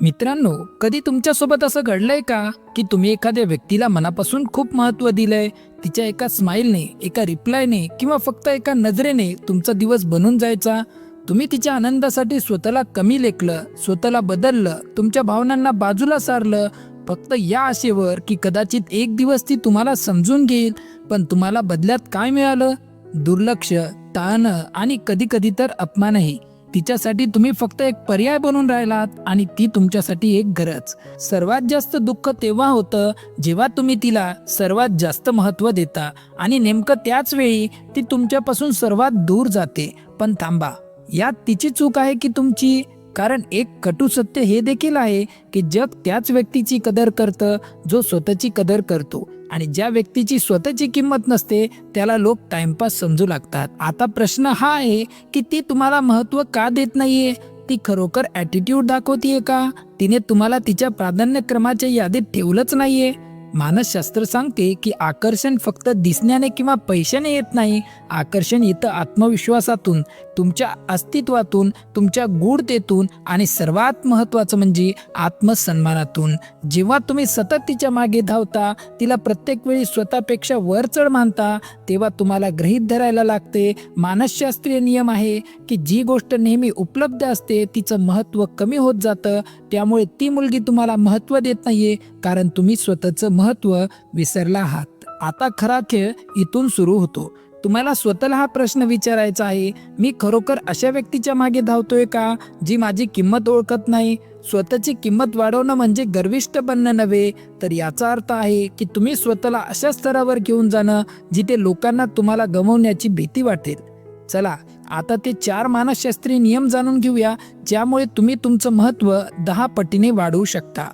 मित्रांनो कधी तुमच्यासोबत असं घडलंय का? की तुम्ही एखाद्या व्यक्तीला मनापासून खूप महत्त्व दिलंय तिच्या एका स्माईलने एका रिप्लायने किंवा फक्त एका नजरेने तुमचा दिवस बनून जायचा? तुम्ही तिच्या आनंदासाठी स्वतःला कमी लेखलं स्वतःला बदललं तुमच्या भावनांना बाजूला सारलं फक्त या आशेवर की कदाचित एक दिवस ती तुम्हाला समजून घेईल पण तुम्हाला बदल्यात काय मिळालं? दुर्लक्ष ताण आणि कधी कधी तर अपमानही. तिच्यासाठी तुम्ही फक्त एक पर्याय बनून राहिलात आणि ती तुमच्यासाठी एक गरज. सर्वात जास्त दुःख तेव्हा होतं जेव्हा तुम्ही तिला सर्वात जास्त महत्त्व देता आणि नेमकं त्याच वेळी ती तुमच्यापासून सर्वात दूर जाते. पण थांबा यात तिची चूक आहे की तुमची? कारण एक कटू सत्य हे देखील आहे की जग त्याच व्यक्तीची कदर करतं जो स्वतःची कदर करतो. आणि ज्या व्यक्तीची स्वतःची किंमत नसते त्याला लोक टाइमपास समजू लागतात. आता प्रश्न हा आहे की ती तुम्हाला महत्त्व का देत नाहीये? ती खरोखर ॲटिट्यूड दाखवतीये का? तिने तुम्हाला तिच्या प्राधान्यक्रमाच्या यादीत ठेवलंच नाहीये. मानसशास्त्र सांगते की आकर्षण फक्त दिसण्याने किंवा पैशाने येत नाही. आकर्षण येतं आत्मविश्वासातून तुमच्या अस्तित्वातून तुमच्या गूढतेतून आणि सर्वात महत्त्वाचं म्हणजे आत्मसन्मानातून. जेव्हा तुम्ही सतत तिच्यामागे धावता तिला प्रत्येक वेळी स्वतःपेक्षा वर चढ मानता तेव्हा तुम्हाला गृहीत धरायला लागते मानसशास्त्रीय नियम आहे की जी गोष्ट नेहमी उपलब्ध असते तिचं महत्त्व कमी होत जातं त्यामुळे ती मुलगी तुम्हाला महत्त्व देत नाहीये कारण तुम्ही स्वतःचं महत्त्व विसरला आहात. आता खरा खेळ इथून सुरू होतो. तुम्हाला स्वतःला हा प्रश्न विचारायचा आहे मी खरोखर अशा व्यक्तीच्या मागे धावतोय का जी माझी किंमत ओळखत नाही? स्वतःची किंमत वाढवणं म्हणजे गर्विष्ठ बनणं नव्हे तर याचा अर्थ आहे की तुम्ही स्वतःला अशा स्तरावर घेऊन जाणं जिथे लोकांना तुम्हाला गमवण्याची भीती वाटेल. चला आता ते चार मानसशास्त्रीय नियम जाणून घेऊया ज्यामुळे तुम्ही तुमचं महत्त्व दहा पटीने वाढवू शकता.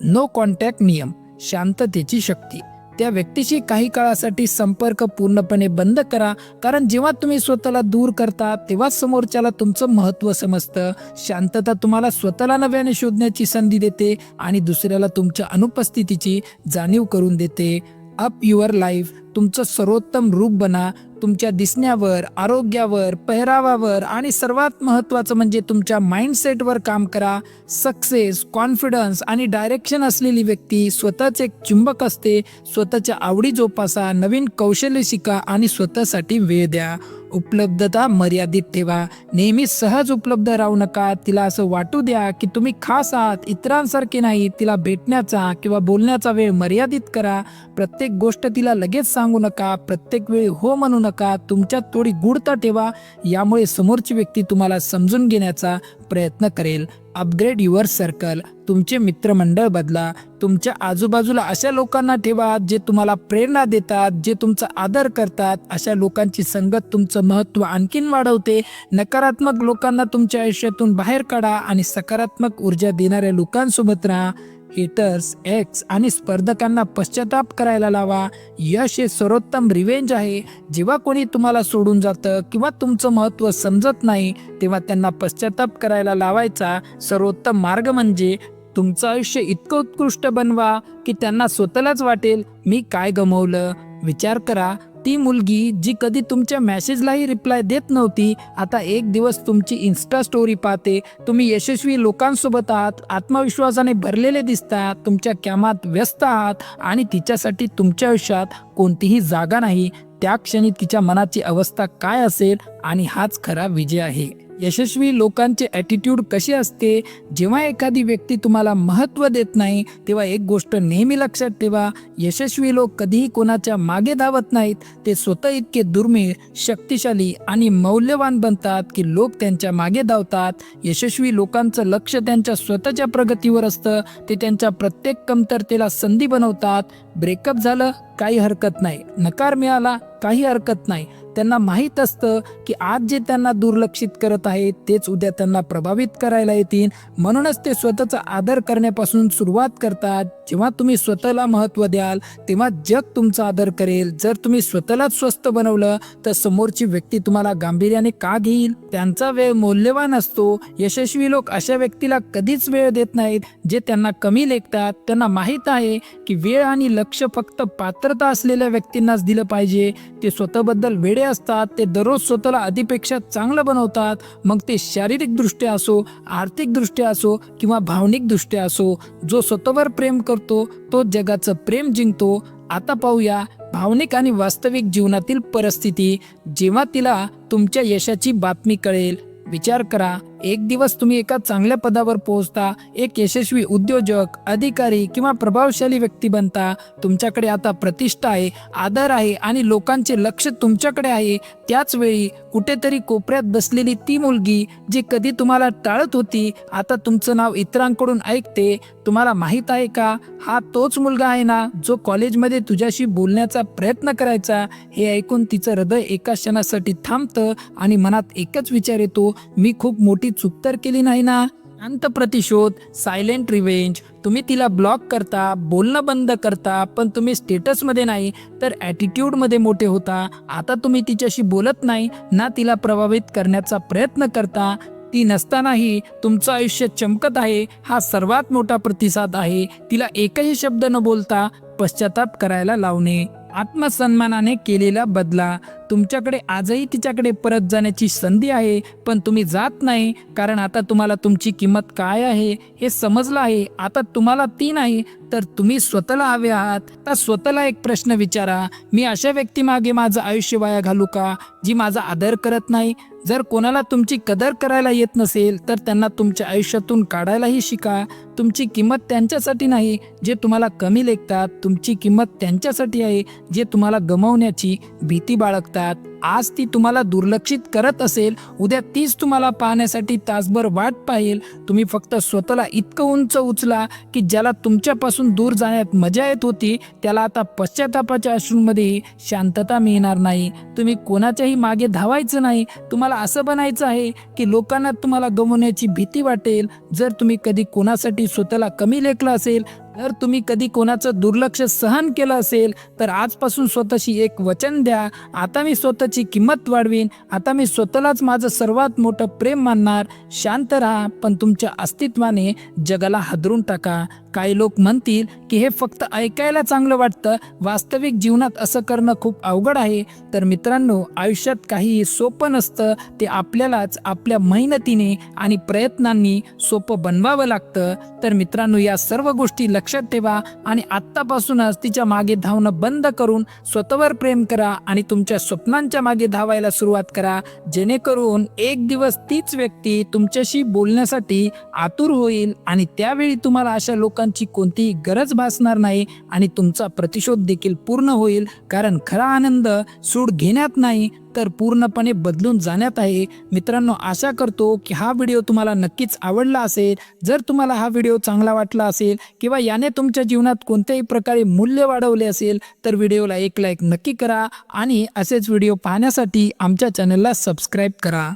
नो कॉन्टॅक्ट नियम. शांततेची शक्ती. त्या व्यक्तीशी काही काळासाठी संपर्क पूर्णपणे बंद करा कारण जेव्हा तुम्ही स्वतःला दूर करता तेव्हा समोरच्याला तुमचं महत्त्व समजतं. शांतता तुम्हाला स्वतःला नव्याने शोधण्याची संधी देते आणि दुसऱ्याला तुमच्या अनुपस्थितीची जाणीव करून देते. अप युअर लाईफ तुमचं सर्वोत्तम रूप बना. तुमच्या दिसण्यावर आरोग्यावर पेहरावावर आणि सर्वात महत्त्वाचं म्हणजे तुमच्या माइंडसेटवर काम करा. सक्सेस कॉन्फिडन्स आणि डायरेक्शन असलेली व्यक्ती स्वतःच एक चुंबक असते. स्वतःच्या आवडी जोपासा नवीन कौशल्य शिका आणि स्वतःसाठी वेळ द्या. उपलब्धता मर्यादित ठेवा. नेहमी सहज उपलब्ध राहू नका. तिला असं वाटू द्या की तुम्ही खास आहात इतरांसारखे नाही. तिला भेटण्याचा किंवा बोलण्याचा वेळ मर्यादित करा. प्रत्येक गोष्ट तिला लगेच सांगू नका. प्रत्येक वेळी हो म्हणू नका. तुमच्यात थोडी गुढता ठेवा. यामुळे समोरची व्यक्ती तुम्हाला समजून घेण्याचा प्रयत्न करेल. अपग्रेड युअर सर्कल तुमचे मित्रमंडळ बदला. तुमच्या आजूबाजूला अशा लोकांना ठेवा जे तुम्हाला प्रेरणा देतात जे तुमचा आदर करतात. अशा लोकांची संगत तुमचं महत्त्व आणखीन वाढवते. नकारात्मक लोकांना तुमच्या आयुष्यातून बाहेर काढा आणि सकारात्मक ऊर्जा देणाऱ्या लोकांसोबत राहा. हेटर्स एक्स आणि स्पर्धकांना पश्चाताप करायला लावा. यश हे सर्वोत्तम रिवेंज आहे. जेव्हा कोणी तुम्हाला सोडून जातं किंवा तुमचं महत्त्व समजत नाही तेव्हा त्यांना पश्चाताप करायला लावायचा सर्वोत्तम मार्ग म्हणजे तुमचं आयुष्य इतकं उत्कृष्ट बनवा की त्यांना स्वतःलाच वाटेल मी काय गमवलं? विचार करा. ती मुलगी जी कधी तुमच्या मेसेजलाही रिप्लाय देत नव्हती आता एक दिवस तुमची इन्स्टा स्टोरी पाहते. तुम्ही यशस्वी लोकांसोबत आहात आत्मविश्वासाने भरलेले दिसतात तुमच्या कामात व्यस्त आहात आणि तिच्यासाठी तुमच्या आयुष्यात कोणतीही जागा नाही. त्या क्षणी तिच्या मनाची अवस्था काय असेल आणि हाच खरा विजय आहे. यशस्वी लोकांचे ॲटिट्यूड कसे असते? जेव्हा एखादी व्यक्ती तुम्हाला महत्त्व देत नाही तेव्हा एक गोष्ट नेहमी लक्षात ठेवा. यशस्वी लोक कधीही कोणाच्या मागे धावत नाहीत. ते स्वतः इतके दुर्मिळ शक्तिशाली आणि मौल्यवान बनतात की लोक त्यांच्या मागे धावतात. यशस्वी लोकांचं लक्ष त्यांच्या स्वतःच्या प्रगतीवर असतं. ते त्यांच्या प्रत्येक कमतरतेला संधी बनवतात. ब्रेकअप झालं? काही हरकत नाही. नकार मिळाला काही हरकत नाही. त्यांना माहीत असतं की आज जे त्यांना दुर्लक्षित करत आहेत तेच उद्या त्यांना प्रभावित करायला येतील. म्हणूनच ते स्वतःचा आदर करण्यापासून सुरुवात करतात. जेव्हा तुम्ही स्वतःला महत्त्व द्याल तेव्हा जग तुमचा आदर करेल. जर तुम्ही स्वतःलाच स्वस्त बनवलं तर समोरची व्यक्ती तुम्हाला गांभीर्याने का घेईल? त्यांचा वेळ मौल्यवान असतो. यशस्वी लोक अशा व्यक्तीला कधीच वेळ देत नाहीत जे त्यांना कमी लेखतात. त्यांना माहीत आहे की वेळ आणि लक्ष फक्त पात्र पात्रता असलेल्या व्यक्तींनाच दिलं पाहिजे. ते स्वतःबद्दल वेडे असतात ते दररोज स्वतःला आधीपेक्षा चांगलं बनवतात. मग ते शारीरिकदृष्ट्या असो आर्थिकदृष्ट्या असो किंवा भावनिकदृष्ट्या असो जो स्वतःवर प्रेम करतो तो जगाचं प्रेम जिंकतो. आता पाहूया भावनिक आणि वास्तविक जीवनातील परिस्थिती. जेव्हा तिला तुमच्या यशाची बातमी कळेल. विचार करा. एक दिवस तुम्ही एका चांगल्या पदावर पोहोचता एक यशस्वी उद्योजक अधिकारी किंवा प्रभावशाली व्यक्ती बनता. तुमच्याकडे आता प्रतिष्ठा आहे आदर आहे आणि लोकांचे लक्ष तुमच्याकडे आहे. त्याच वेळी कुठेतरी कोपऱ्यात बसलेली ती मुलगी जी कधी तुम्हाला टाळत होती आता तुमचं नाव इतरांकडून ऐकते. तुम्हाला माहीत आहे का? हा तोच मुलगा आहे ना जो कॉलेजमध्ये तुझ्याशी बोलण्याचा प्रयत्न करायचा. हे ऐकून तिचं हृदय एका क्षणासाठी थांबतं आणि मनात एकच विचार येतो मी खूप मोठी चूक तर केली नाही ना? शांत प्रतिशोध सायलेंट रिवेंज तुम्ही तिला ब्लॉक करता बोलणं बंद करता पण तुम्ही स्टेटसमध्ये नाही तर ॲटिट्यूडमध्ये मोठे होता. आता तुम्ही तिच्याशी बोलत नाही ना तिला प्रभावित करण्याचा प्रयत्न करता. ती नसतानाही तुमचं आयुष्य चमकत आहे हा सर्वात मोठा प्रतिसाद आहे. तिला एकही शब्द न बोलता पश्चाताप करायला लावणे. आत्मसन्मानाने केलेला बदला. तुमच्याकडे आजही तिच्याकडे परत जाण्याची संधी आहे पण तुम्ही जात नाही कारण आता तुम्हाला तुमची किंमत काय आहे हे समजलं आहे. आता तुम्हाला ती नाही तर तुम्ही स्वतःला हवे आहात. तर स्वतःला एक प्रश्न विचारा मी अशा व्यक्तीमागे माझं आयुष्य वाया घालू का जी माझा आदर करत नाही? जर कोणाला तुमची कदर करायला येत नसेल तर त्यांना तुमच्या आयुष्यातून काढायलाही शिका. तुमची किंमत त्यांच्यासाठी नाही जे तुम्हाला कमी लेखतात. तुमची किंमत त्यांच्यासाठी आहे जे तुम्हाला गमावण्याची भीती बाळगतात. आज ती तुम्हाला दुर्लक्षित करत असेल उद्या तीच तुम्हाला पाहण्यासाठी तासभर वाट पाहिल. तुम्ही फक्त स्वतःला इतकं उंच उचला की ज्याला तुमच्यापासून दूर जाण्यात मजा येत होती त्याला आता पश्चातापाच्या अश्रूंमध्येही शांतता मिळणार नाही. तुम्ही कोणाच्याही मागे धावायचं नाही. तुम्हाला असं बनायचं आहे की लोकांना तुम्हाला गमवण्याची भीती वाटेल. जर तुम्ही कधी कोणासाठी स्वतःला कमी लेखलं असेल जर तुम्ही कधी कोणाचं दुर्लक्ष सहन केलं असेल तर आजपासून स्वतःशी एक वचन द्या. आता मी स्वतःची किंमत वाढवीन. आता मी स्वतःलाच माझं सर्वात मोठं प्रेम मानणार. शांत राहा पण तुमच्या अस्तित्वाने जगाला हादरून टाका. काही लोक म्हणतील की हे फक्त ऐकायला चांगलं वाटतं. वास्तविक जीवनात असं करणं खूप अवघड आहे. तर मित्रांनो आयुष्यात काहीही सोपं नसतं. ते आपल्यालाच आपल्या मेहनतीने आणि प्रयत्नांनी सोपं बनवावं लागतं. तर मित्रांनो या सर्व गोष्टी लक्षात ठेवा आणि आत्तापासूनच तिच्यामागे धावणं बंद करून स्वतःवर प्रेम करा आणि तुमच्या स्वप्नांच्या मागे धावायला सुरुवात करा. जेणेकरून एक दिवस तीच व्यक्ती तुमच्याशी बोलण्यासाठी आतुर होईल आणि त्यावेळी तुम्हाला अशा लोक लोकांची कोणतीही गरज भासणार नाही आणि तुमचा प्रतिशोध देखील पूर्ण होईल. कारण खरा आनंद सूड घेण्यात नाही तर पूर्णपणे बदलून जाण्यात आहे. मित्रांनो आशा करतो की हा व्हिडिओ तुम्हाला नक्कीच आवडला असेल. जर तुम्हाला हा व्हिडिओ चांगला वाटला असेल किंवा याने तुमच्या जीवनात कोणत्याही प्रकारे मूल्य वाढवले असेल तर व्हिडिओला एक लाईक नक्की करा आणि असेच व्हिडिओ पाहण्यासाठी आमच्या चॅनलला सबस्क्राईब करा.